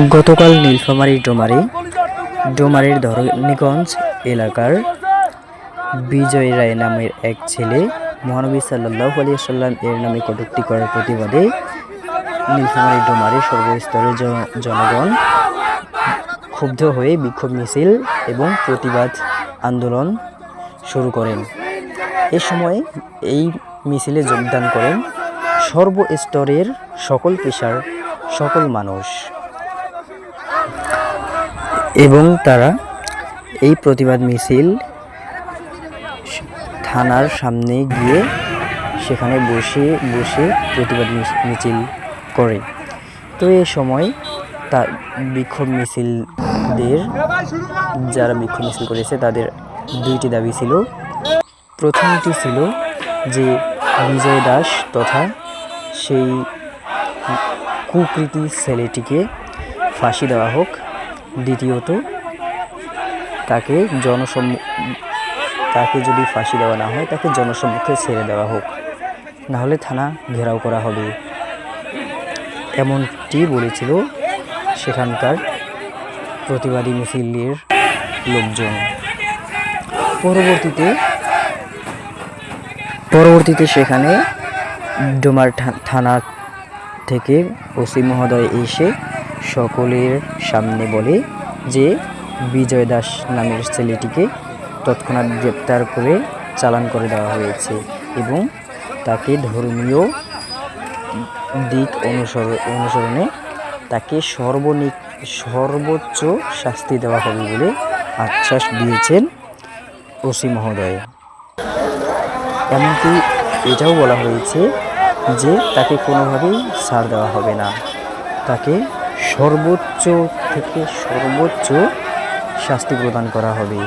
গতকাল নীলফামারী ডোমারি, ডোমারির ধরণীগঞ্জ এলাকার বিজয় রায় নামের এক ছেলে মহানবী সাল্লাহ আলিয়া সাল্লাম এর নামে কটূক্তি করার প্রতিবাদে নীলফামারী ডোমারি সর্বস্তরের জন- জনগণ ক্ষুব্ধ হয়ে বিক্ষোভ মিছিল এবং প্রতিবাদ আন্দোলন শুরু করেন। এ সময় এই মিছিলে যোগদান করেন সর্বস্তরের সকল পেশার সকল মানুষ। এবং তারা এই প্রতিবাদ মিছিল থানার সামনে গিয়ে সেখানে বসে বসে প্রতিবাদ মিছ- মিছিল করে। তো এই সময় তা বিক্ষোভ মিছিলদের যারা বিক্ষোভ মিছিল করেছে, তাদের দুইটি দাবি ছিল। প্রথমটি ছিল যে বিজয় দাস তথা সেই কুকৃতি ছেলেটিকে ফাঁসি দেওয়া হোক দ্বিতীয়ত, তাকে জনসম্মু, তাকে যদি ফাঁসি দেওয়া না হয়, তাকে জনসম্মুখে ছেড়ে দেওয়া হোক। না হলে থানা ঘেরাও করা হবে। এমনটি বলেছিল সেখানকার প্রতিবাদী মিছিলের লোকজন। পরবর্তীতে পরবর্তীতে সেখানে ডোমার থানা থেকে ওসি মহোদয় এসে সকলের সামনে বলে যে বিজয় দাস নামের ছেলেটিকে তৎক্ষণাৎ গ্রেপ্তার করে চালান করে দেওয়া হয়েছে এবং তাকে ধর্মীয় দিক অনুসর, অনুসরণে তাকে সর্বনি সর্বোচ্চ শাস্তি দেওয়া হবে বলে আশ্বাস দিয়েছেন ওসি মহোদয়। এমনকি এটাও বলা হয়েছে যে তাকে কোনোভাবেই ছাড় দেওয়া হবে না। তাকে সর্বোচ্চ থেকে সর্বোচ্চ শাস্তি প্রদান করা হবে।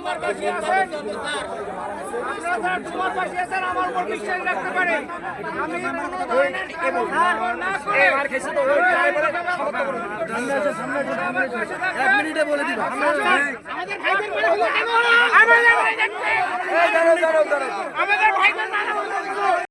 ডুমার পাশে আছেন? আপনারা ডুমার পাশে আছেন আমার উপর বিশ্বাস রাখতে পারে। আমি কোনো ধরনের এবং না করে এক মিনিটে বলে দিবা আমাদের ভাইদের আমাদের ভাইদের